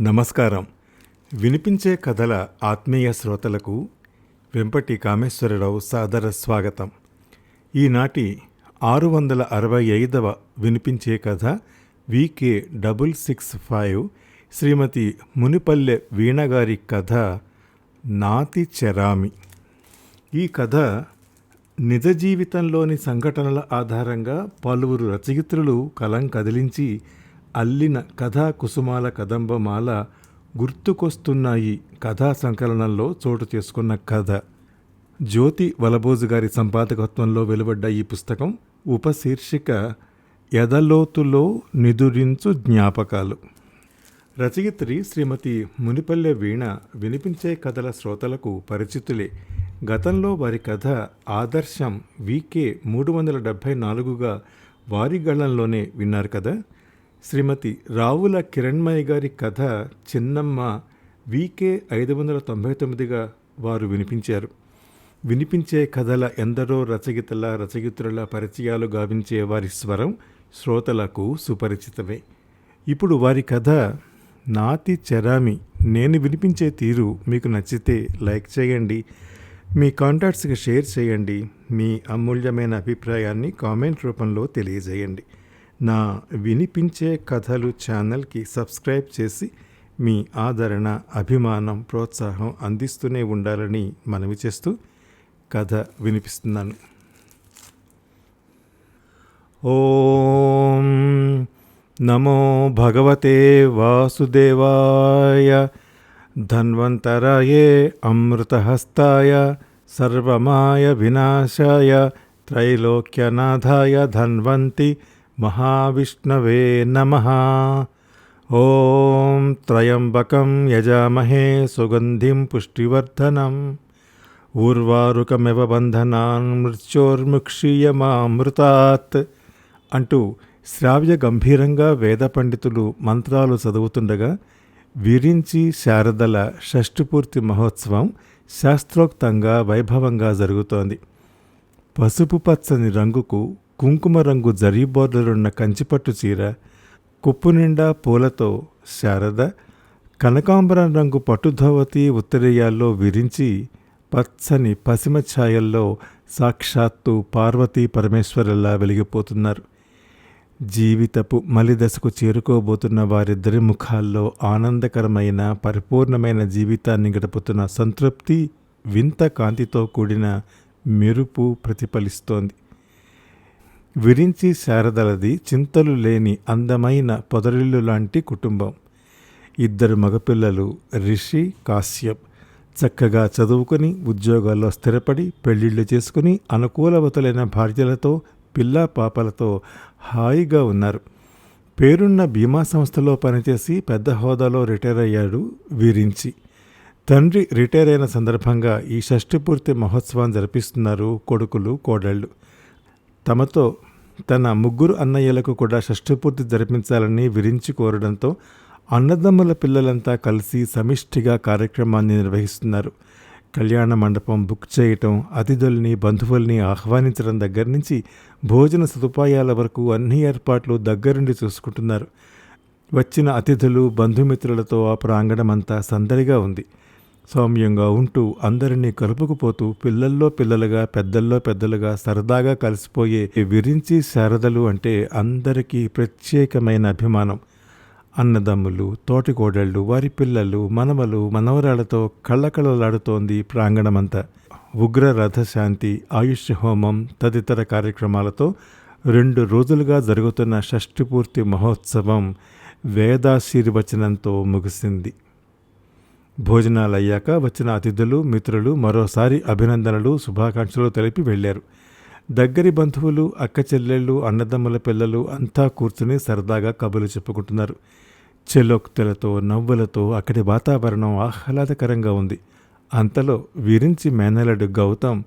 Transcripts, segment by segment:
నమస్కారం. వినిపించే కథల ఆత్మీయ శ్రోతలకు వెంపటి కామేశ్వరరావు సాదర స్వాగతం. ఈనాటి ఆరు వందల అరవై ఐదవ వినిపించే కథ VK double six five Srimathi Munipalle వీణగారి కథ నాతి చెరామి. ఈ కథ నిజ జీవితంలోని సంఘటనల ఆధారంగా పలువురు రచయిత్రులు కలం కదిలించి అల్లిన కథా కుసుమాల కదంబమాల గుర్తుకొస్తున్నాయి కథా సంకలనంలో చోటు చేసుకున్న కథ. జ్యోతి వలబోజు గారి సంపాదకత్వంలో వెలువడ్డ ఈ పుస్తకం ఉపశీర్షిక ఎదలోతులో నిదురించు జ్ఞాపకాలు. రచయిత్రి శ్రీమతి మునిపల్లె వీణ వినిపించే కథల శ్రోతలకు పరిచితులే. గతంలో వారి కథ ఆదర్శం వీకే మూడు వందల డెబ్భై నాలుగుగా వారి గళంలోనే విన్నారు కదా? శ్రీమతి రావుల కిరణ్మయ్య గారి కథ చిన్నమ్మ వికే ఐదు వందల తొంభై తొమ్మిదిగా వారు వినిపించారు. వినిపించే కథల ఎందరో రచయితల రచయిత్రుల పరిచయాలు గావించే వారి స్వరం శ్రోతలకు సుపరిచితమే. ఇప్పుడు వారి కథ నాతి చెరామి. నేను వినిపించే తీరు మీకు నచ్చితే లైక్ చేయండి. మీ కాంటాక్ట్స్కి షేర్ చేయండి. మీ అమూల్యమైన అభిప్రాయాన్ని కామెంట్ రూపంలో తెలియజేయండి. నా వినిపించే కథలు ఛానల్కి సబ్స్క్రైబ్ చేసి మీ ఆదరణ అభిమానం ప్రోత్సాహం అందిస్తూనే ఉండాలని మనవి చేస్తూ కథ వినిపిస్తున్నాను. ఓం నమో భగవతే వాసుదేవాయ ధన్వంతరాయే అమృతహస్తాయ సర్వమాయ వినాశాయ త్రైలోక్యనాథాయ ధన్వంతి మహావిష్ణవే నమ. ఓం త్రయంబకం యజామహే సుగంధిం పుష్టివర్ధనం. ఊర్వారుకమివ బంధనాన్ మృత్యోర్ముక్షీయమామృతాత్ అంటూ శ్రావ్య గంభీరంగా వేద పండితులు మంత్రాలు చదువుతుండగా విరించి శారదల షష్ఠిపూర్తి మహోత్సవం శాస్త్రోక్తంగా వైభవంగా జరుగుతోంది. పసుపు పచ్చని రంగుకు కుంకుమ రంగు జరీ బోర్డరున్న కంచిపట్టు చీర కుప్పు నిండా పూలతో శారద కనకాంబరం రంగు పట్టుధోవతి ఉత్తరీయాల్లో విరించి పచ్చని పసిమ ఛాయల్లో సాక్షాత్తు పార్వతీ పరమేశ్వరులా వెలిగిపోతున్నారు. జీవితపు మలిదశకు చేరుకోబోతున్న వారిద్దరి ముఖాల్లో ఆనందకరమైన పరిపూర్ణమైన జీవితాన్ని గడుపుతున్న సంతృప్తి వింత కాంతితో కూడిన మెరుపు ప్రతిఫలిస్తోంది. విరించి శారదలది చింతలు లేని అందమైన పొదరిల్లు లాంటి కుటుంబం. ఇద్దరు మగపిల్లలు రిషి కాశ్యప్. చక్కగా చదువుకొని ఉద్యోగాల్లో స్థిరపడి పెళ్ళిళ్ళు చేసుకుని అనుకూలవతులైన భార్యలతో పిల్ల పాపలతో హాయిగా ఉన్నారు. పేరున్న బీమా సంస్థలో పనిచేసి పెద్ద హోదాలో రిటైర్ అయ్యాడు వీరించి. తండ్రి రిటైర్ అయిన సందర్భంగా ఈ షష్ఠిపూర్తి మహోత్సవం జరిపిస్తున్నారు కొడుకులు కోడళ్ళు. తమతో తన ముగ్గురు అన్నయ్యలకు కూడా షష్ఠపూర్తి జరిపించాలని విరించి కోరడంతో అన్నదమ్ముల పిల్లలంతా కలిసి సమిష్టిగా కార్యక్రమాన్ని నిర్వహిస్తున్నారు. కళ్యాణ మండపం బుక్ చేయటం అతిథుల్ని బంధువుల్ని ఆహ్వానించడం దగ్గర నుంచి భోజన సదుపాయాల వరకు అన్ని ఏర్పాట్లు దగ్గరుండి చూసుకుంటున్నారు. వచ్చిన అతిథులు బంధుమిత్రులతో ఆ ప్రాంగణం అంతా సందడిగా ఉంది. సౌమ్యంగా ఉంటూ అందరినీ కలుపుకుపోతూ పిల్లల్లో పిల్లలుగా పెద్దల్లో పెద్దలుగా సరదాగా కలిసిపోయే విరించి శారదలు అంటే అందరికీ ప్రత్యేకమైన అభిమానం. అన్నదమ్ములు తోటికోడళ్ళు వారి పిల్లలు మనవలు మనవరాలతో కళ్ళకళలాడుతోంది ప్రాంగణమంతా. ఉగ్ర రథశాంతి ఆయుష్ హోమం తదితర కార్యక్రమాలతో రెండు రోజులుగా జరుగుతున్న షష్ఠిపూర్తి మహోత్సవం వేదాశీర్వచనంతో ముగిసింది. భోజనాలయ్యాక వచ్చిన అతిథులు మిత్రులు మరోసారి అభినందనలు శుభాకాంక్షలు తెలిపి వెళ్ళారు. దగ్గరి బంధువులు అక్క చెల్లెళ్ళు అన్నదమ్ముల పిల్లలు అంతా కూర్చుని సరదాగా కబులు చెప్పుకుంటున్నారు. చెలోక్తులతో నవ్వులతో అక్కడి వాతావరణం ఆహ్లాదకరంగా ఉంది. అంతలో విరించి మేనలుడు గౌతమ్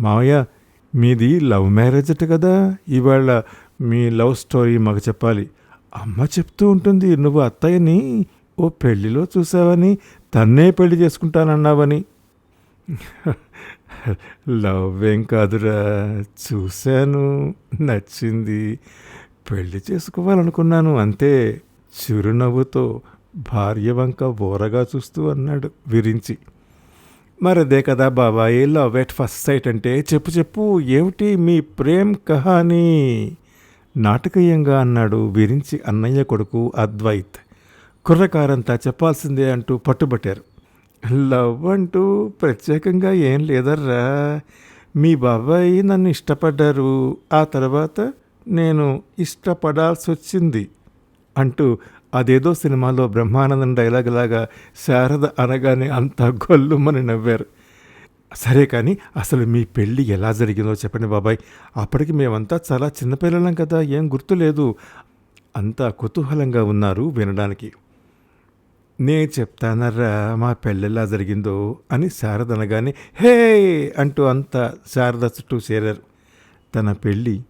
మావయ్య మీది లవ్ మ్యారేజ్ అట కదా? ఇవాళ మీ లవ్ స్టోరీ మాకు చెప్పాలి. అమ్మ చెప్తూ ఉంటుంది నువ్వు అత్తయ్యని? ఓ పెళ్ళిలో చూసావని? తన్నే పెళ్ళి చేసుకుంటానన్నావని. లవ్ ఏం కాదురా చూశాను నచ్చింది. పెళ్ళి చేసుకోవాలనుకున్నాను అంతే. చిరునవ్వుతో భార్య వంక ఓరగా చూస్తూ అన్నాడు విరించి. మరదే కదా బాబాయ్ లవ్ ఎట్ ఫస్ట్ సైట్ అంటే చెప్పు చెప్పు ఏమిటి మీ ప్రేమ్ కహానీ? నాటకీయంగా అన్నాడు విరించి అన్నయ్య కొడుకు అద్వైత్. కుర్రకారంతా చెప్పాల్సిందే అంటూ పట్టుబట్టారు. లవ్ అంటూ ప్రత్యేకంగా ఏం లేదర్రా. మీ బాబాయ్ నన్ను ఇష్టపడ్డారు. ఆ తర్వాత నేను ఇష్టపడాల్సి వచ్చింది అంటూ అదేదో సినిమాలో బ్రహ్మానందం డైలాగ్ లాగా శారద అనగానే అంతా గొల్లుమని నవ్వారు. సరే కానీ అసలు మీ పెళ్ళి ఎలా జరిగిందో చెప్పండి బాబాయ్. అప్పటికి మేమంతా చాలా చిన్నపిల్లలం కదా ఏం గుర్తులేదు. అంతా కుతూహలంగా ఉన్నారు వినడానికి. నే చెప్తానర్రా మా పెళ్ళెలా జరిగిందో అని శారద అనగానే హే అంటూ అంతా శారద చుట్టూ చేరారు. తన పెళ్ళి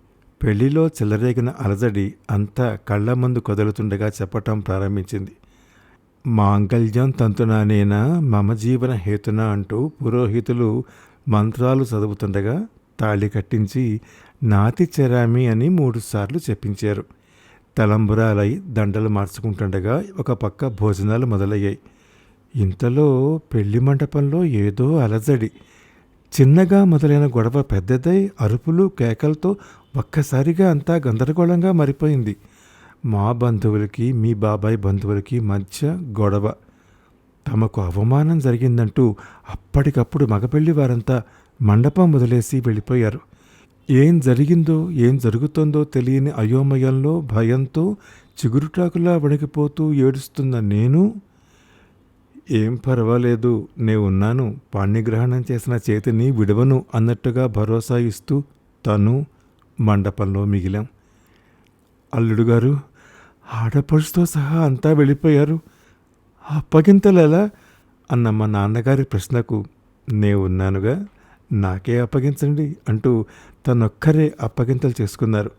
పెళ్ళిలో చెలరేగిన అలజడి అంతా కళ్ళ ముందు కదులుతుండగా చెప్పటం ప్రారంభించింది. మాంగళ్యం తంతునానేనా మమ జీవన హేతున అంటూ పురోహితులు మంత్రాలు చదువుతుండగా తాళి కట్టించి నాతి చెరామి అని మూడుసార్లు చెప్పించారు. తలంబురాలై దండలు మార్చుకుంటుండగా ఒక పక్క భోజనాలు మొదలయ్యాయి. ఇంతలో పెళ్ళి మండపంలో ఏదో అలజడి. చిన్నగా మొదలైన గొడవ పెద్దదై అరుపులు కేకలతో ఒక్కసారిగా అంతా గందరగోళంగా మారిపోయింది. మా బంధువులకి మీ బాబాయ్ బంధువులకి మధ్య గొడవ. తమకు అవమానం జరిగిందంటూ అప్పటికప్పుడు మగపెళ్ళి వారంతా మండపం వదిలేసి వెళ్ళిపోయారు. ఏం జరిగిందో ఏం జరుగుతుందో తెలియని అయోమయంలో భయంతో చిగురుటాకులా వణికిపోతూ ఏడుస్తున్న నేను ఏం పర్వాలేదు నే ఉన్నాను. పాణ్యగ్రహణం చేసిన చేతిని విడవను అన్నట్టుగా భరోసా ఇస్తూ తను మండపంలో మిగిలాం. అల్లుడు గారు ఆడపడుచుతో సహా అంతా వెళ్ళిపోయారు. అప్పగింతలెలా? అన్న మా నాన్నగారి ప్రశ్నకు నే ఉన్నానుగా నాకే అప్పగించండి అంటూ తనొక్కరే అప్పగింతలు చేసుకున్నారు.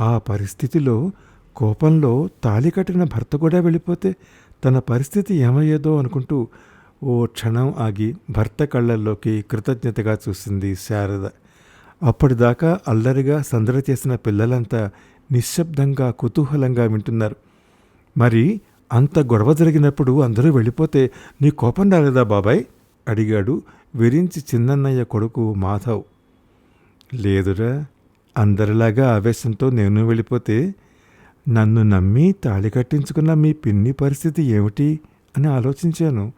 ఆ పరిస్థితిలో కోపంలో తాళి కట్టిన భర్త కూడా వెళ్ళిపోతే తన పరిస్థితి ఏమయ్యేదో అనుకుంటూ ఓ క్షణం ఆగి భర్త కళ్ళల్లోకి కృతజ్ఞతగా చూసింది శారద. అప్పటిదాకా అల్లరిగా సందడి చేసిన పిల్లలంతా నిశ్శబ్దంగా కుతూహలంగా వింటున్నారు. మరి అంత గొడవ జరిగినప్పుడు అందరూ వెళ్ళిపోతే నీ కోపం రాలేదా బాబాయ్? అడిగాడు విరించి చిన్నన్నయ్య కొడుకు మాధవ్. లేదురా. అందరిలాగా ఆవేశంతో నేను వెళ్ళిపోతే నన్ను నమ్మి తాళి కట్టించుకున్న మీ పిన్ని పరిస్థితి ఏమిటి అని ఆలోచించాను.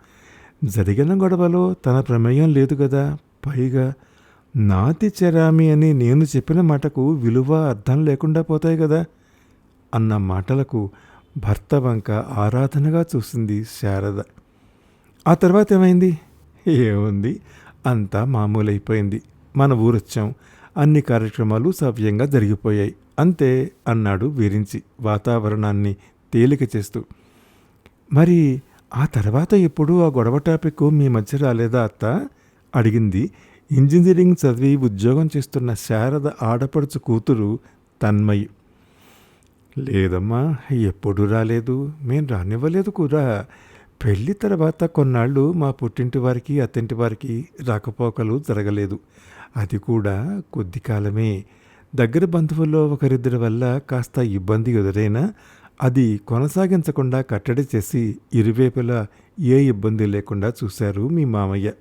జరిగిన గొడవలో తన ప్రమేయం లేదు కదా పైగా నాతి చెరామి అని నేను చెప్పిన మాటకు విలువ అర్థం లేకుండా పోతాయి కదా అన్న మాటలకు భర్త వంక ఆరాధనగా చూసింది శారద. ఆ తర్వాత ఏమైంది? ఏముంది? అంతా మామూలైపోయింది. మన ఊరొచ్చాం. అన్ని కార్యక్రమాలు సవ్యంగా జరిగిపోయాయి. అంతే అన్నాడు విరించి వాతావరణాన్ని తేలిక చేస్తూ. మరి ఆ తర్వాత ఎప్పుడు ఆ గొడవ టాపిక్ మీ మధ్య రాలేదా అత్త? అడిగింది. ఇంజనీరింగ్ చదివి ఉద్యోగం చేస్తున్న శారద ఆడపడుచు కూతురు తన్మయి. లేదమ్మా ఎప్పుడు రాలేదు. మేము రానివ్వలేదు కూడా. పెళ్ళి తర్వాత కొన్నాళ్ళు మా పుట్టింటి వారికి అత్తింటి వారికి రాకపోకలు జరగలేదు. అది కూడా కొద్ది కాలమే. దగ్గర బంధువుల్లో ఒకరిద్దరి వల్ల కాస్త ఇబ్బంది ఎదురైనా అది కొనసాగించకుండా కట్టడి చేసి ఇరువైపులా ఏ ఇబ్బంది లేకుండా చూశారు మీ మామయ్య.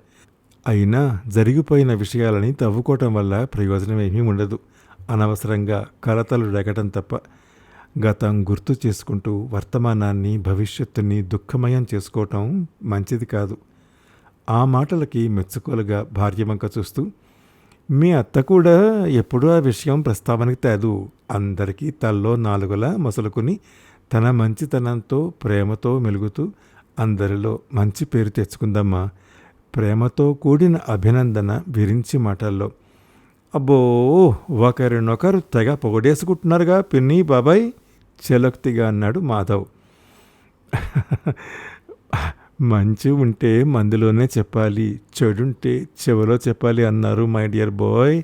అయినా జరిగిపోయిన విషయాలని తవ్వుకోవటం వల్ల ప్రయోజనం ఏమీ ఉండదు. అనవసరంగా కలతలు రెగటం తప్ప గతం గుర్తు చేసుకుంటూ వర్తమానాన్ని భవిష్యత్తుని దుఃఖమయం చేసుకోవటం మంచిది కాదు. ఆ మాటలకి మెచ్చుకోలుగా భార్యమంక చూస్తూ మీ అత్త కూడా ఎప్పుడూ ఆ విషయం ప్రస్తావనకి తేదు. అందరికీ తల్లో నాలుగులా మొసలుకుని తన మంచితనంతో ప్రేమతో మెలుగుతూ అందరిలో మంచి పేరు తెచ్చుకుందమ్మా. ప్రేమతో కూడిన అభినందన విరించి మాటల్లో అబ్బో ఒకరినొకరు తెగ పొగడేసుకుంటున్నారుగా పిన్ని బాబాయ్ చెలక్తిగా అన్నాడు మాధవ్. మంచి ఉంటే మందులోనే చెప్పాలి చెడుంటే చెవిలో చెప్పాలి అన్నారు మై డియర్ బాయ్.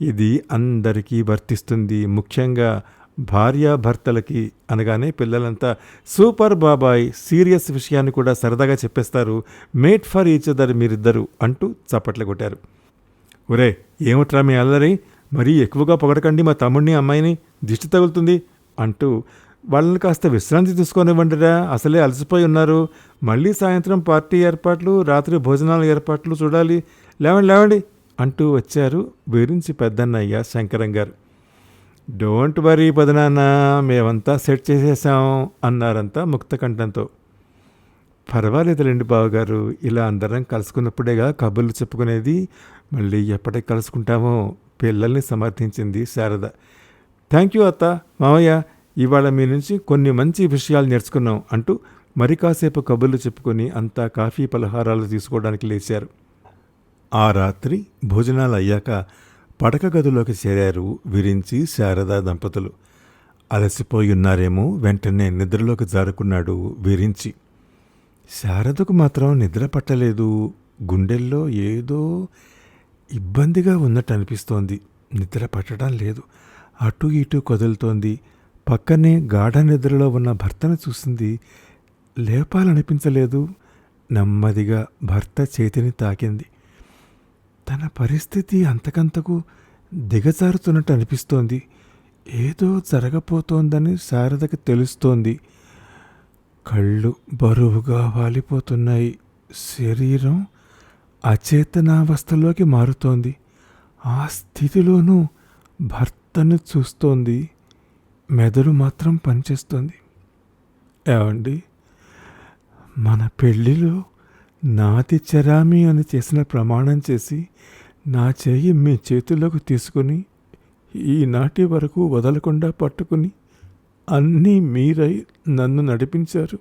ఇది అందరికీ వర్తిస్తుంది. ముఖ్యంగా భార్యాభర్తలకి అనగానే పిల్లలంతా సూపర్ బాబాయ్ సీరియస్ విషయాన్ని కూడా సరదాగా చెప్పేస్తారు. మేట్ ఫర్ ఈచ్ అదర్ మీరిద్దరు అంటూ చప్పట్లు కొట్టారు. ఒరే ఏమిట్రా మీ అల్లరి? మరీ ఎక్కువగా పొగడకండి మా తమ్ముడిని అమ్మాయిని. దిష్టి తగులుతుంది అంటూ వాళ్ళని కాస్త విశ్రాంతి తీసుకొనివ్వండిరా. అసలే అలసిపోయి ఉన్నారు. మళ్ళీ సాయంత్రం పార్టీ ఏర్పాట్లు రాత్రి భోజనాల ఏర్పాట్లు చూడాలి. లేవండి లేవండి అంటూ వచ్చారు వీరించి పెద్దన్నయ్య శంకరం గారు. డోంట్ వరీ పదనాన్న మేమంతా సెట్ చేసేసాం అన్నారంతా ముక్తకంఠంతో. పర్వాలేదులేండి బావగారు ఇలా అందరం కలుసుకున్నప్పుడేగా కబుర్లు చెప్పుకునేది మళ్ళీ ఎప్పటికి కలుసుకుంటామో పిల్లల్ని సమర్థించింది శారద. థ్యాంక్ యూ అత్త మామయ్య. ఇవాళ మీ నుంచి కొన్ని మంచి విషయాలు నేర్చుకున్నాం అంటూ మరి కాసేపు కబుర్లు చెప్పుకొని అంతా కాఫీ పలహారాలు తీసుకోవడానికి లేచారు. ఆ రాత్రి భోజనాలు అయ్యాక పడక గదిలోకి చేరారు విరించి శారద దంపతులు. అలసిపోయి ఉన్నారేమో వెంటనే నిద్రలోకి జారుకున్నాడు విరించి. శారదకు మాత్రం నిద్ర పట్టలేదు. గుండెల్లో ఏదో ఇబ్బందిగా ఉన్నట్టు అనిపిస్తోంది. నిద్ర పట్టడం లేదు. అటు ఇటు కదులుతోంది. పక్కనే గాఢ నిద్రలో ఉన్న భర్తను చూసింది లేపాలనిపించలేదు. నెమ్మదిగా భర్త చేతిని తాకింది. తన పరిస్థితి అంతకంతకు దిగజారుతున్నట్టు అనిపిస్తోంది. ఏదో జరగపోతోందని శారదకి తెలుస్తోంది. కళ్ళు బరువుగా వాలిపోతున్నాయి. శరీరం అచేతనావస్థలోకి మారుతోంది. ఆ స్థితిలోనూ భర్తను చూస్తోంది. మెదడు మాత్రం పనిచేస్తుంది. ఏమండి? మన పెళ్ళిలో నాతి చరామి అని చేసిన ప్రమాణం చేసి నా చేయి మీ చేతుల్లోకి తీసుకుని ఈనాటి వరకు వదలకుండా పట్టుకుని అన్నీ మీరై నన్ను నడిపించారు.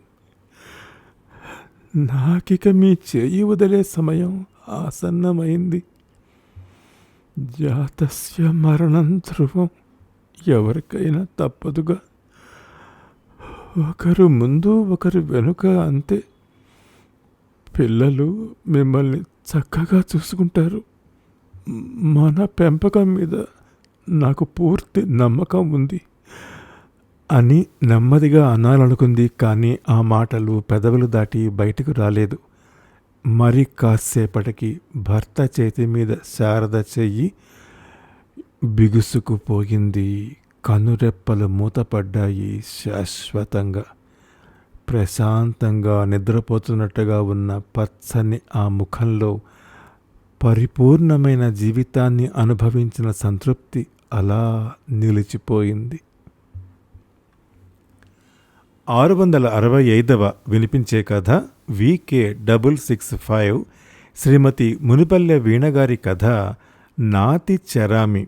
నాకిక మీ చేయి వదిలే సమయం ఆసన్నమైంది. జాతస్య మరణం ధ్రువం. ఎవరికైనా తప్పదుగా. ఒకరు ముందు ఒకరు వెనుక అంతే. పిల్లలు మిమ్మల్ని చక్కగా చూసుకుంటారు. మన పెంపకం మీద నాకు పూర్తి నమ్మకం ఉంది అని నెమ్మదిగా అనాలనుకుంది కానీ ఆ మాటలు పెదవులు దాటి బయటకు రాలేదు. మరి కాసేపటికి భర్త చేతి మీద శారద చెయ్యి బిగుసుకుపోయింది కనురెప్పలు మూతపడ్డాయి శాశ్వతంగా. ప్రశాంతంగా నిద్రపోతున్నట్టుగా ఉన్న పచ్చని ఆ ముఖంలో పరిపూర్ణమైన జీవితాన్ని అనుభవించిన సంతృప్తి అలా నిలిచిపోయింది. ఆరు వందల అరవై ఐదవ వినిపించే కథ VK double six five Srimathi Munipalle వీణగారి కథ నాతి చరామి.